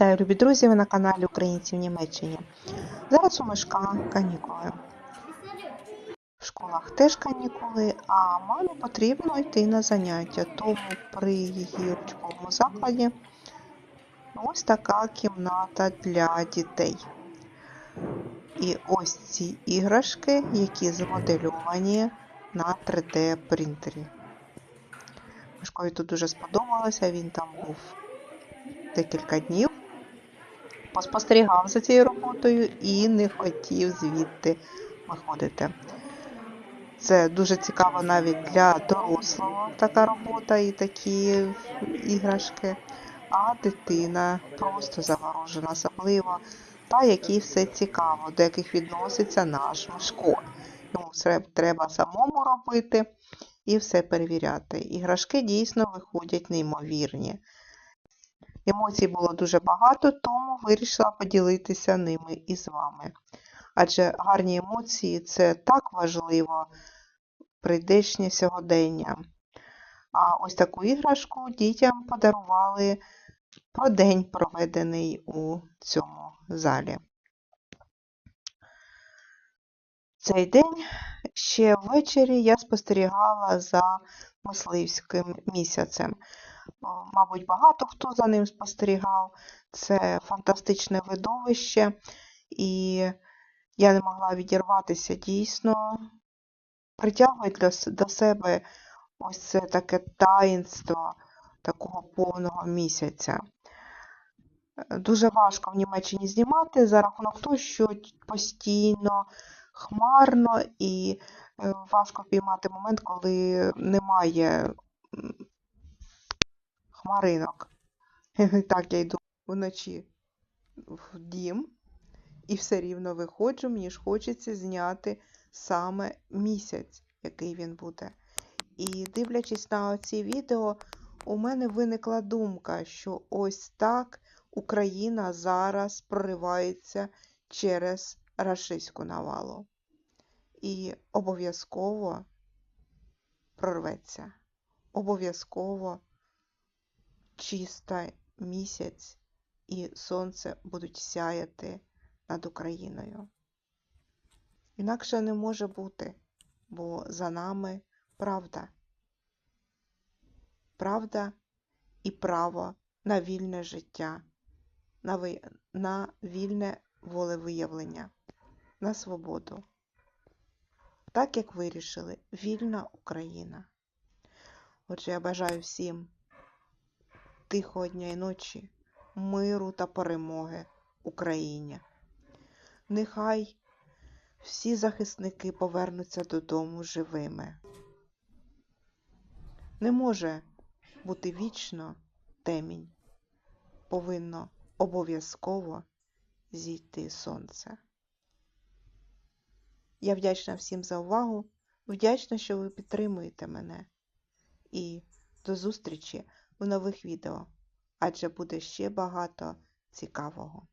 Вітаю, любі друзі! Ви на каналі Українці в Німеччині. Зараз у Мишка канікули. В школах теж канікули, а мамі потрібно йти на заняття. Тому при її учбовому закладі ось така кімната для дітей. І ось ці іграшки, які змодельовані на 3D принтері. Мишкові тут дуже сподобалося, він там був декілька днів, поспостерігав за цією роботою і не хотів звідти виходити. Це дуже цікаво навіть для дорослого така робота і такі іграшки, а дитина просто заворожена, особливо та, якій все цікаво, до яких відноситься наш Мишко. Йому все треба самому робити і все перевіряти. Іграшки дійсно виходять неймовірні. Емоцій було дуже багато, тому вирішила поділитися ними із вами. Адже гарні емоції це так важливо прийдешнє сьогодення. А ось таку іграшку дітям подарували про день, проведений у цьому залі. Цей день ще ввечері я спостерігала за мисливським місяцем. Мабуть, багато хто за ним спостерігав. Це фантастичне видовище, і я не могла відірватися дійсно. Притягує до себе ось це таке таїнство такого повного місяця. Дуже важко в Німеччині знімати за рахунок того, що постійно хмарно і важко піймати момент, коли немає хмаринок. Так, я йду вночі в дім і все рівно виходжу, мені ж хочеться зняти саме місяць, який він буде. І дивлячись на ці відео, у мене виникла думка, що ось так Україна зараз проривається через рашистську навалу. І обов'язково прорветься. Обов'язково чиста місяць і сонце будуть сяяти над Україною. Інакше не може бути, бо за нами правда. Правда і право на вільне життя, на, ви... на вільне волевиявлення, на свободу. Так як вирішили, вільна Україна. Отже, я бажаю всім тихого дня і ночі, миру та перемоги Україні. Нехай всі захисники повернуться додому живими. Не може бути вічно темінь. Повинно обов'язково зійти сонце. Я вдячна всім за увагу, вдячна, що ви підтримуєте мене. І до зустрічі в нових відео, адже буде ще багато цікавого.